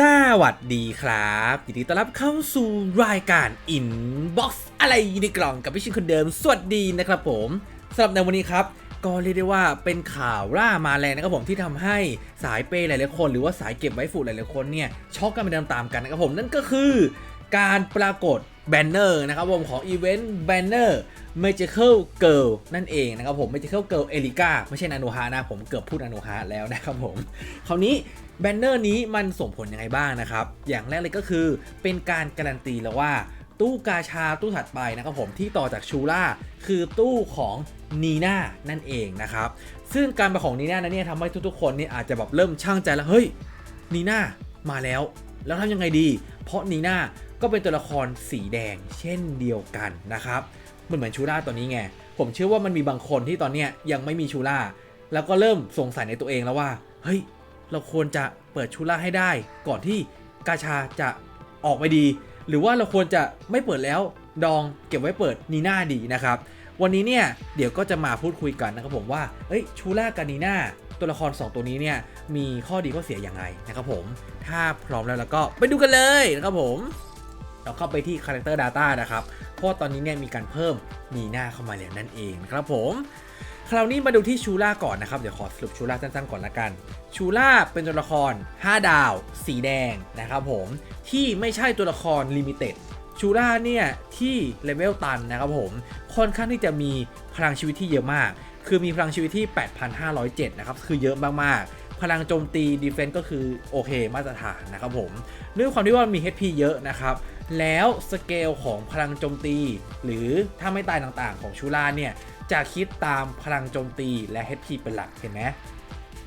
สวัสดีครับยินดีต้อนรับเข้าสู่รายการ Inbox อะไรในกล่องกับพี่ชินคนเดิม สวัสดีนะครับผมสำหรับในวันนี้ครับ ก็เรียกได้ว่าเป็นข่าวล่ามาแรงนะครับผมที่ทำให้สายเปย์หลายๆคน หรือว่าสายเก็บไว้ฝูหลายๆคนเนี่ยช็อกกันไปตามๆกันนะครับผมนั่นก็คือการปรากฏแบนเนอร์นะครับผมของอีเวนต์แบนเนอร์ Magical Girl นั่นเองนะครับผม Magical Girl เอลิก้าไม่ใช่นาโนฮานะผมเกือบพูดนาโนฮาแล้วนะครับผมคราวนี้ แบนเนอร์นี้มันส่งผลยังไงบ้างนะครับ อย่างแรกเลยก็คือเป็นการการันตีแล้วว่า ตู้กาชาตู้ถัดไปนะครับผมที่ต่อจากชูล่าคือตู้ของนีน่านั่นเองนะครับ ซึ่งการมาของนีน่านั้นเนี่ยทำให้ทุกๆคนเนี่ยอาจจะแบบเริ่มช่างใจแล้วเฮ้ยนีน่ามาแล้ว แล้วทำยังไงดี เพราะนีน่าก็เป็นตัวละครสีแดงเช่นเดียวกันนะครับมันเหมือนชูล่าตัวนี้ไง ผมเชื่อว่ามันมีบางคนที่ตอนเนี้ยยังไม่มีชูล่าแล้วก็เริ่มสงสัยในตัวเองแล้วว่า เฮ้ย เราควรจะเปิดชูล่าให้ได้ ก่อนที่กาชาจะออกไปดี หรือว่าเราควรจะไม่เปิดแล้วดองเก็บไว้เปิดนีน่าดีนะครับ วันนี้เนี่ยเดี๋ยวก็จะมาพูดคุยกันนะครับผมว่าเอ้ยชูล่ากับนีน่าตัวละคร 2 ตัวนี้เนี่ยมีข้อดีข้อเสียอย่างไรนะครับผม ถ้าพร้อมแล้วแล้วก็ไปดูกันเลยนะครับผม เราเข้าไปที่ Character Data นะครับ เพราะตอนนี้เนี่ยมีการเพิ่มนีน่าเข้ามาแล้วนั่นเองครับผม คราวนี้มาดูที่ชูล่าก่อนนะครับ เดี๋ยวขอสรุปชูล่าสั้นๆก่อนละกัน ชูล่าเป็นตัวละคร 5 ดาว สีแดงนะครับผม ที่ไม่ใช่ตัวละครลิมิเต็ดชูล่าเนี่ยที่เลเวลตันนะครับผมค่อนข้างที่จะมีพลังชีวิตที่เยอะมาก คือมีพลังชีวิตที่ 8,507 นะครับ คือเยอะมากๆ พลังโจมตีดีเฟนต์ก็คือโอเคมาตรฐานนะครับผมด้วยความที่ว่ามี HP เยอะนะครับ แล้วสเกลของพลังโจมตี หรือถ้าไม่ตายต่างๆ ของชูล่าเนี่ยจะคิดตามพลังโจมตีและ HP เป็นหลักเห็นไหม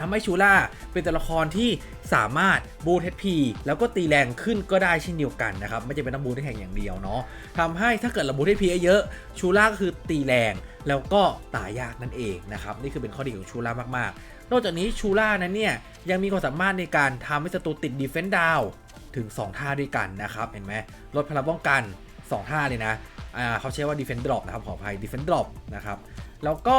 ทำให้ชูล่าเป็นตัวละครที่สามารถบูท HP แล้วก็ตีแรงขึ้นก็ได้เช่นเดียวกันนะครับ ไม่จำเป็นต้องบูทแข่งอย่างเดียวเนาะทำให้ถ้าเกิดเราบูท HP เยอะชูล่าก็คือตีแรงแล้วก็ตายยากนั่นเองนะครับ นี่คือเป็นข้อดีของชูล่ามากๆ นอกจากนี้ชูล่านั้นเนี่ยยังมีความสามารถในการทำให้ศัตรูติดดีเฟน s ์ดาว ถึง 2 ท่าด้วยกันนะครับเห็นไหมลดพลังป้องกัน 2 ท่าเลยนะอ่าเขาใช้ว่า Defense Drop นะครับขออภัย Defense Drop นะครับแล้วก็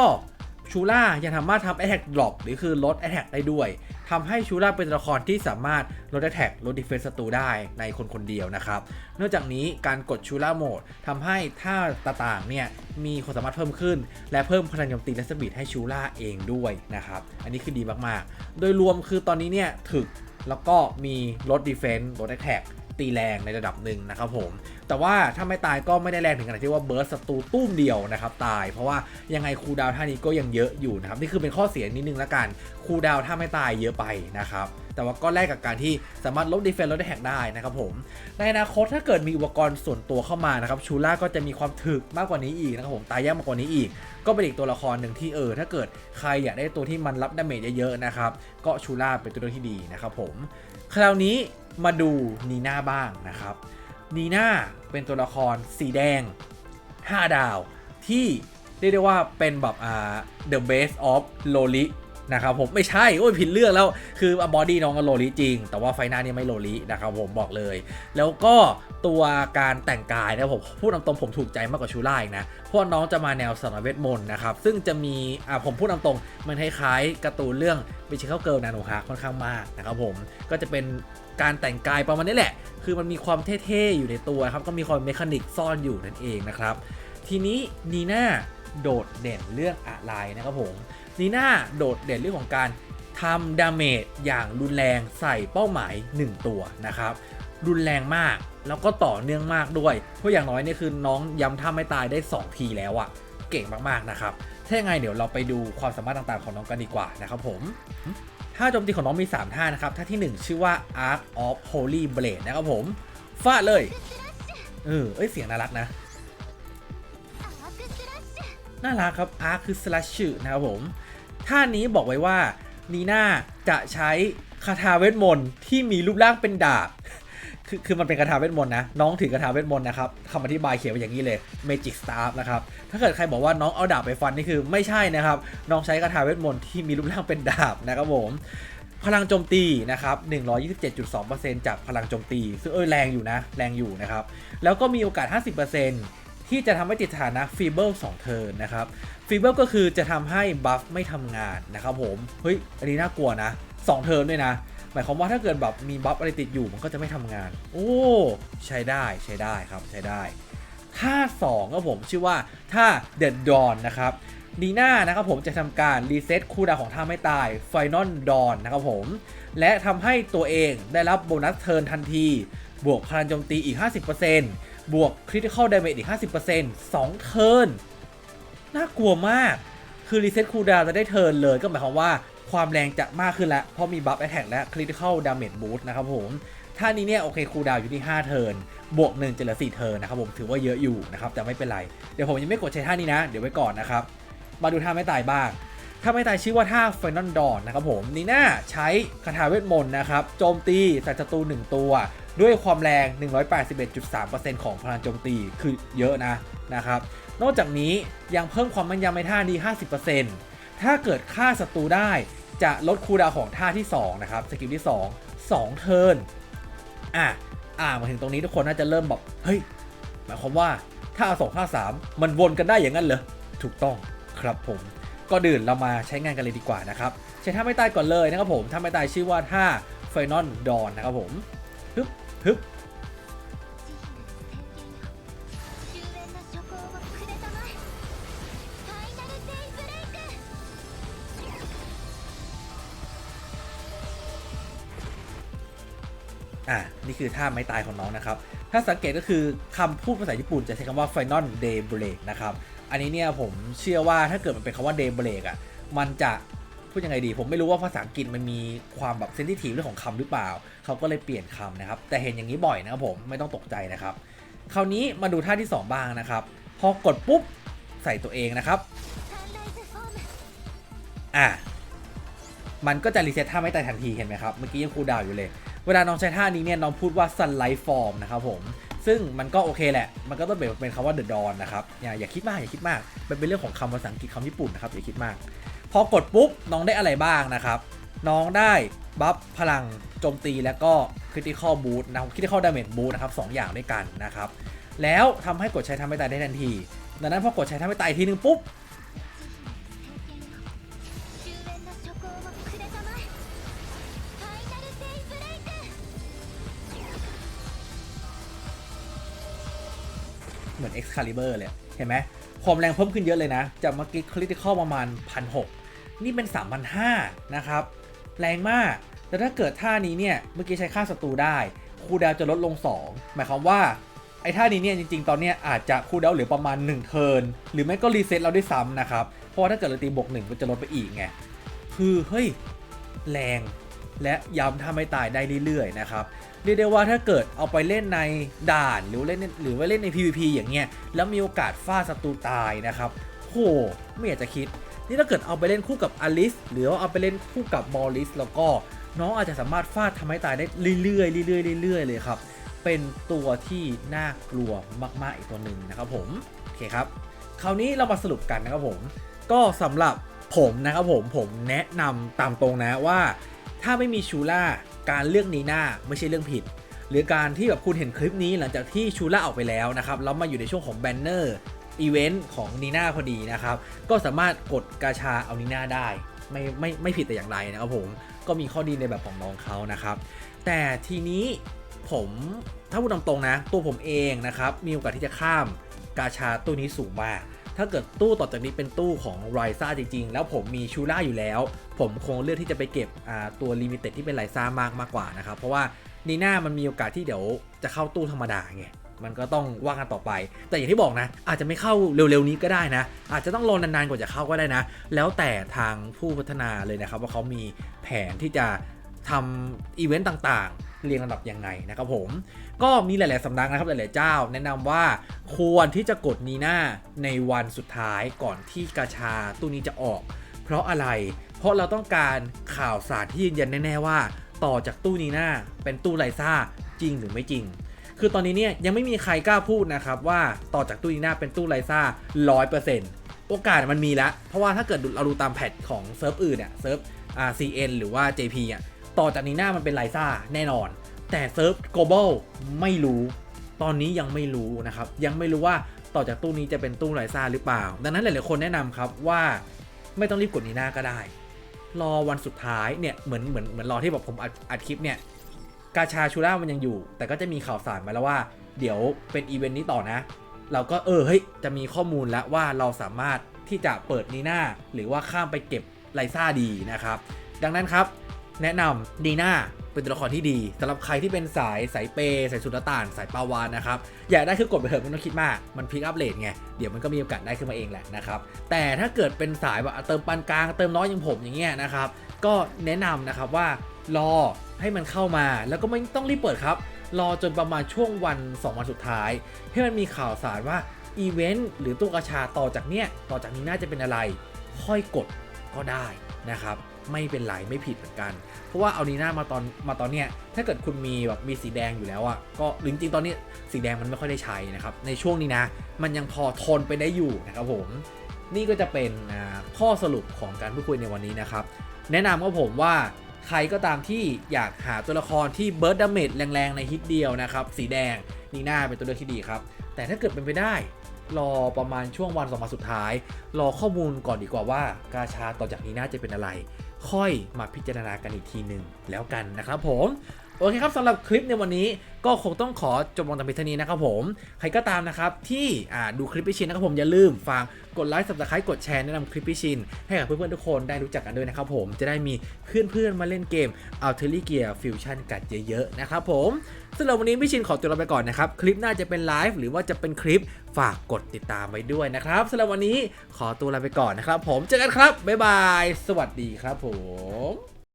ชูล่ายังสามารถทำ Attack Drop หรือคือลด Attack ได้ด้วยทำให้ชูล่าเป็นตัวละครที่สามารถลด Attack ลด Defense ศัตรูได้ในคนคนเดียวนะครับนอกจากนี้การกดชูล่าโหมดทำให้ท่าต่างๆเนี่ยมีความสามารถเพิ่มขึ้น และเพิ่มพลังโจมตีและสปีดให้ชูล่าเองด้วยนะครับอันนี้คือดีมากๆ โดยรวมคือตอนนี้เนี่ยถึก แล้วก็มีลดดีเฟนส์ลด Attack ตีแรงในระดับหนึ่งนะครับผม แต่ว่าถ้าไม่ตายก็ไม่ได้แรงถึงขนาดที่ว่าเบิร์สศัตรูตุ้มเดียวนะครับตาย เพราะว่ายังไงคูดาวท่านี้ก็ยังเยอะอยู่นะครับ นี่คือเป็นข้อเสียนิดนึงละกันคูดาวถ้าไม่ตายเยอะไปนะครับ แต่ว่าก็แลกกับการที่สามารถลดดีเฟนต์ลดแฮกได้นะครับผม ในอนาคตถ้าเกิดมีอุปกรณ์ส่วนตัวเข้ามานะครับชูล่าก็จะมีความถึกมากกว่านี้อีกนะครับผมตายยากมากกว่านี้อีก ก็เป็นอีกตัวละครหนึ่งที่เออถ้าเกิดใครอยากได้ตัวที่มันรับดาเมจเยอะๆนะครับก็ชูล่าเป็นตัวเลือกที่ดีนะครับผมคราวนี้มาดูนีน่าบ้างนะครับนีน่าเป็นตัวละครสีแดง 5 ดาวที่เรียกได้ว่าเป็นแบบอ่า the best of loli นะครับผมไม่ใช่โอ้ยผิดเรื่องแล้วคือบอดี้น้องก็โลลิจริง แต่ว่าไฟหน้านี่ไม่โลลินะครับผมบอกเลย แล้วก็ตัวการแต่งกายนะผมพูดตรงผมถูกใจมากกว่าชูล่าอีกนะเพราะน้องจะมาแนวสารเวทมนต์นะครับซึ่งจะมีอ่าผมพูดตรงมันคล้ายๆการ์ตูนเรื่องบิชิเข้าเกิลนาโนฮะค่อนข้างมากนะครับผมก็จะเป็นการแต่งกายประมาณนี้แหละ คือมันมีความเท่ๆอยู่ในตัวครับ ก็มีความเมคานิกซ่อนอยู่นั่นเองนะครับ ทีนี้นีน่าโดดเด่นเรื่องอะไรนะครับผม นีน่าโดดเด่นเรื่องของการทำดาเมจอย่างรุนแรงใส่เป้าหมาย 1 ตัวนะครับ รุนแรงมากแล้วก็ต่อเนื่องมากด้วย เพราะอย่างน้อยเนี่ยคือน้องย้ำท่าไม่ตายได้ 2 ทีแล้วอะเก่งมากๆนะครับถ้ายังไงเดี๋ยวเราไปดูความสามารถต่างๆของน้องกันดีกว่านะครับผมท่าโจมตีของน้องมี 3 ท่านะครับ ท่าทีหนึ่1 ชื่อว่า Arc of Holy Blade นะครับผมฟาดเลยเออเอ้ยเสียงน่ารักนะ น่ารักครับ Arc คือ slash นะครับผม ท่านี้บอกไว้ว่านีน่าจะใช้คาถาเวทมนต์ที่มีรูปร่างเป็นดาบ คือคือมันเป็นคาถาเวทมนต์นะ น้องถือคาถาเวทมนต์นะครับคำอธิบายเขียนไว้อย่างนี้เลย Magic Staff นะครับ ถ้าเกิดใครบอกว่าน้องเอาดาบไปฟันนี่คือไม่ใช่นะครับ น้องใช้คาถาเวทมนต์ที่มีรูปร่างเป็นดาบนะครับผมพลังโจมตีนะครับ 127.2%จากพลังโจมตี ซึ่งเออแรงอยู่นะ แรงอยู่นะครับ แล้วก็มีโอกาส 50% ที่จะทำให้ติดสถานะฟีเบิล2เทิร์นนะครับฟีเบิลก็คือจะทำให้บัฟไม่ทำงานนะครับผมเฮ้ยอันนี้น่ากลัวนะ2เทิร์นด้วยนะหมายความว่าถ้าเกิดแบบมีบัฟอะไรติดอยู่มันก็จะไม่ทำงาน โอ้ใช้ได้ใช้ได้ครับใช้ได้ท่า2ครับผมชื่อว่าท่า The Dawn นะครับดีน่านะครับผมจะทำการรีเซ็ตคูลดาวของท่าไม่ตาย Final Dawn นะครับผม และทำให้ตัวเองได้รับโบนัสเทิร์นทันที บวกพลังโจมตีอีก 50% บวกคริติคอลดาเมจอีก 50% 2 เทิร์น น่ากลัวมาก คือรีเซ็ตคูลดาวจะได้เทิร์นเลย ก็หมายความว่าความแรงจะมากขึ้นแล้ว เพราะมีบัฟแอ t แทกและคริติคอลดาเมจบูสต์นะครับผม ท่านี้เนี่ย โอเคคูลดาวอยู่ที่ 5 เทิร์น บวก 1 จะเหลือ 4 เทิร์นนะครับผม ถือว่าเยอะอยู่นะครับ แต่ไม่เป็นไร เดี๋ยวผมยังไม่กดใช้ท่านี้นะ เดี๋ยวไว้ก่อนนะครับ มาดูท่าไม่ตายบ้างถ้าไม่ตายชื่อว่าท่า Final Dawn นะครับผม นีน่าใช้คาถาเวทมนต์นะครับ โจมตีใส่ศัตรู1ตัว ด้วยความแรง 181.3%ของพลังโจมตีคือเยอะนะนะครับ นอกจากนี้ยังเพิ่มความแม่นยำในท่านี้ 50%ถ้าเกิดฆ่าศัตรูได้จะลดคูดาวของท่าที่ 2 นะครับ สกิลที่ 2 2 เทิร์น อะ อ่ามาถึงตรงนี้ทุกคนน่าจะเริ่มแบบ เฮ้ย หมายความว่าถ้าสองท่าสามมันวนกันได้อย่างนั้นเหรอ ถูกต้องครับผมก็ดื่นเรามาใช้งานกันเลยดีกว่านะครับ ใช้ท่าไม่ตายก่อนเลยนะครับผม ท่าไม่ตายชื่อว่าท่า Final Dawn นะครับผมฮึบ ฮึบอะ นี่คือท่าไม้ตายของน้องนะครับ ถ้าสังเกตก็คือคำพูดภาษาญี่ปุ่นจะใช้คำว่า Final Day Break นะครับ อันนี้เนี่ยผมเชื่อว่าถ้าเกิดมันเป็นคำว่า Day Break อะ มันจะ พูดยังไงดี ผมไม่รู้ว่าภาษาอังกฤษมันมีความแบบเซนซิทีฟเรื่องของคำหรือเปล่า เขาก็เลยเปลี่ยนคำนะครับ แต่เห็นอย่างนี้บ่อยนะครับผมไม่ต้องตกใจนะครับ คราวนี้มาดูท่าที่ 2 บ้างนะครับ พอกดปุ๊บใส่ตัวเองนะครับ อะมันก็จะรีเซ็ตท่าไม่ตายทันทีเห็นไหมครับ เมื่อกี้ยังคูดาวอยู่เลย เวลาน้องใช้ท่านี้เนี่ยน้องพูดว่า sunlight form นะครับผม ซึ่งมันก็โอเคแหละ มันก็ต้องเป็นคำว่าเดอะดอนนะครับ อย่าอย่าคิดมากอย่าคิดมาก มันเป็นเรื่องของคำภาษาอังกฤษคำญี่ปุ่นนะครับอย่าคิดมาก พอกดปุ๊บน้องได้อะไรบ้างนะครับ น้องได้บัฟพลังโจมตีแล้วก็คริติคอลบูทนะคริติคอลดาเมจบูทนะครับสอย่างด้วยกันนะครับ แล้วทำให้กดใช้ทำไม่ตายได้ทันที ดังนั้นพอกดใช้ทำไม่ตายทีนึงปุ๊บเหมือนเอ็กซ์คาลิเบอร์เลย เห็นไหม ความแรงเพิ่มขึ้นเยอะเลยนะ จากเมื่อกี้ Critical ประมาณ1,600นี่เป็น3,500นะครับ แรงมาก แต่ถ้าเกิดท่านี้เนี่ย เมื่อกี้ใช้ค่าศัตรูได้ คูดาวจะลดลง 2 หมายความว่า ไอ้ท่านี้เนี่ยจริงๆ ตอนเนี้ยอาจจะคูดาวเหลือประมาณ 1 เทิร์น หรือไม่ก็รีเซ็ตเราด้วยซ้ำนะครับ เพราะว่าถ้าเกิดเราตีบวก1มันจะลดไปอีกไง คือเฮ้ย แรง และย้ำถ้าไม่ตายได้เรื่อยๆนะครับเรียกได้ว่าถ้าเกิดเอาไปเล่นในด่านหรือเล่นหรือว่าเล่นใน PVP อย่างเงี้ยแล้วมีโอกาสฟาดศัตรูตายนะครับโหไม่อยากจะคิด นี่ถ้าเกิดเอาไปเล่นคู่กับอลิสหรือว่าเอาไปเล่นคู่กับบอลิสแล้วก็น้องอาจจะสามารถฟาดทำให้ตายได้เรื่อยๆเรื่อยๆเรื่อยๆเลยครับเป็นตัวที่น่ากลัวมากๆอีกตัวหนึ่งนะครับผมโอเคครับคราวนี้เรามาสรุปกันนะครับผม ก็สำหรับผมนะครับผมผมแนะนำตามตรงนะว่า ถ้าไม่มีชูล่าการเลือกนีน่าไม่ใช่เรื่องผิด หรือการที่แบบคุณเห็นคลิปนี้หลังจากที่ชูล่าออกไปแล้วนะครับแล้วมาอยู่ในช่วงของแบนเนอร์อีเวนต์ของนีน่าพอดีนะครับ ก็สามารถกดกาชาเอานีน่าได้ไม่ไม่ไม่ผิดแต่อย่างไรนะครับผมก็มีข้อดีในแบบของน้องเขานะครับ แต่ทีนี้ผมถ้าพูดตรงๆนะ ตัวผมเองนะครับ มีโอกาสที่จะข้ามกาชาตู้นี้สูงมาก ถ้าเกิดตู้ต่อจากนี้เป็นตู้ของไรซ่าจริงๆ แล้วผมมีชูล่าอยู่แล้ว ผมคงเลือกที่จะไปเก็บตัวลิมิเต็ดที่เป็นไรซ่ามากมากกว่านะครับ เพราะว่านีน่ามันมีโอกาสที่เดี๋ยวจะเข้าตู้ธรรมดาไงมันก็ต้องว่ากันต่อไป แต่อย่างที่บอกนะ อาจจะไม่เข้าเร็วๆนี้ก็ได้นะ อาจจะต้องรอนานๆกว่าจะเข้าก็ได้นะ แล้วแต่ทางผู้พัฒนาเลยนะครับ ว่าเขามีแผนที่จะ ทำอีเวนต์ต่างๆ เรียงลำดับยังไงนะครับผม ก็มีหลาย ๆสำนักนะครับหลาย ๆ เจ้า แนะนำว่าควรที่จะกดนีน่าในวันสุดท้ายก่อนที่กาชาตู้นี้จะออก เพราะอะไร เพราะเราต้องการข่าวสารที่ยืนยันแน่ ๆ ว่า ต่อจากตู้นีน่าเป็นตู้ไลซ่าจริงหรือไม่จริงคือตอนนี้เนี่ยยังไม่มีใครกล้าพูดนะครับว่าต่อจากตู้นีน่าเป็นตู้ไลซ่า100%โอกาสมันมีแล้ว เพราะว่าถ้าเกิดเราดูตามแพทของเซิร์ฟอื่นเนี่ยเซิร์ฟ RCN หรือว่า JP อะ ต่อจากนีน่ามันเป็นไลซ่าแน่นอน แต่เซิร์ฟ global ไม่รู้ ตอนนี้ยังไม่รู้นะครับ ยังไม่รู้ว่าต่อจากตู้นี้จะเป็นตู้ไลซ่าหรือเปล่า ดังนั้นหลายๆคนแนะนำครับว่าไม่ต้องรีบกดนีน่าก็ได้ รอวันสุดท้ายเนี่ยเหมือนเหมือนเหมือนรอที่แบบผมอัดอัดคลิปเนี่ยกาชาชูล่ามันยังอยู่ แต่ก็จะมีข่าวสารมาแล้วว่า เดี๋ยวเป็นอีเวนต์นี้ต่อนะ เราก็เออเฮ้ยจะมีข้อมูลแล้วว่าเราสามารถที่จะเปิดนีน่าหรือว่าข้ามไปเก็บไลซ่าดีนะครับ ดังนั้นครับ แนะนำดีน่าเป็นตัวละครที่ดีสำหรับใครที่เป็นสายสายเปย์สายสุลต่าน สายปาวานนะครับ อยากได้คือกดไปเถอะไม่ต้องคิดมาก มันพิกอัพเลทไง เดี๋ยวมันก็มีโอกาสได้ขึ้นมาเองแหละนะครับ แต่ถ้าเกิดเป็นสายแบบเติมปานกลางเติมน้อยอย่างผมอย่างเงี้ยนะครับ ก็แนะนำนะครับว่ารอให้มันเข้ามาแล้วก็ไม่ต้องรีบเปิดครับ รอจนประมาณช่วงวัน 2 วันสุดท้าย ให้มันมีข่าวสารว่าอีเวนต์หรือตัวกระชาต่อจากเนี้ยต่อจากนี้น่าจะเป็นอะไร ค่อยกดก็ได้นะครับ ไม่เป็นไรไม่ผิดเหมือนกัน เพราะว่าเอานีน่ามาตอนมาตอนเนี้ยถ้าเกิดคุณมีแบบมีสีแดงอยู่แล้วอะ่ะก็หรือจริงๆตอนนี้สีแดงมันไม่ค่อยได้ใช้นะครับในช่วงนี้นะ มันยังพอทนไปได้อยู่นะครับผมนี่ก็จะเป็นข้อสรุปของการพูดคุยในวันนี้นะครับ แนะนำว่าผมว่าใครก็ตามที่อยากหาตัวละครที่เบิร์ดดาเมจแรงๆ ในฮิตเดียวนะครับ สีแดงนีน่าเป็นตัวเลือกที่ดีครับ แต่ถ้าเกิดเป็นไปได้ รอประมาณช่วงวันสองวันสุดท้าย รอข้อมูลก่อนดีกว่าว่ากาชาต่อจากนี้น่าจะเป็นอะไร ค่อยมาพิจารณากันอีกทีหนึ่งแล้วกันนะครับผม โอเคครับสำหรับคลิปในวันนี้ก็คงต้องขอจบลงแต่เพียงเท่านี้นะครับผม ใครก็ตามนะครับ ที่ดูคลิปพี่ชินนะครับผมอย่าลืมฝากกดไลค์สับสไครต์กดแชร์แนะนำคลิปพี่ชิน ให้กับเพื่อนๆทุกคนได้รู้จักกันด้วยนะครับผมจะได้มีเพื่อนๆมาเล่นเกม a l t e r i Gear Fusion กันเยอะๆนะครับผมสำหรับวันนี้พี่ชินขอตัวลาไปก่อนนะครับคลิปหน้าจะเป็นไลฟ์หรือว่าจะเป็นคลิปฝากกดติดตามไว้ด้วยนะครับสำหรับวันนี้ขอตัวลาไปก่อนนะครับ ผมเจอกันครับบ๊ายบาย สวัสดีครับผม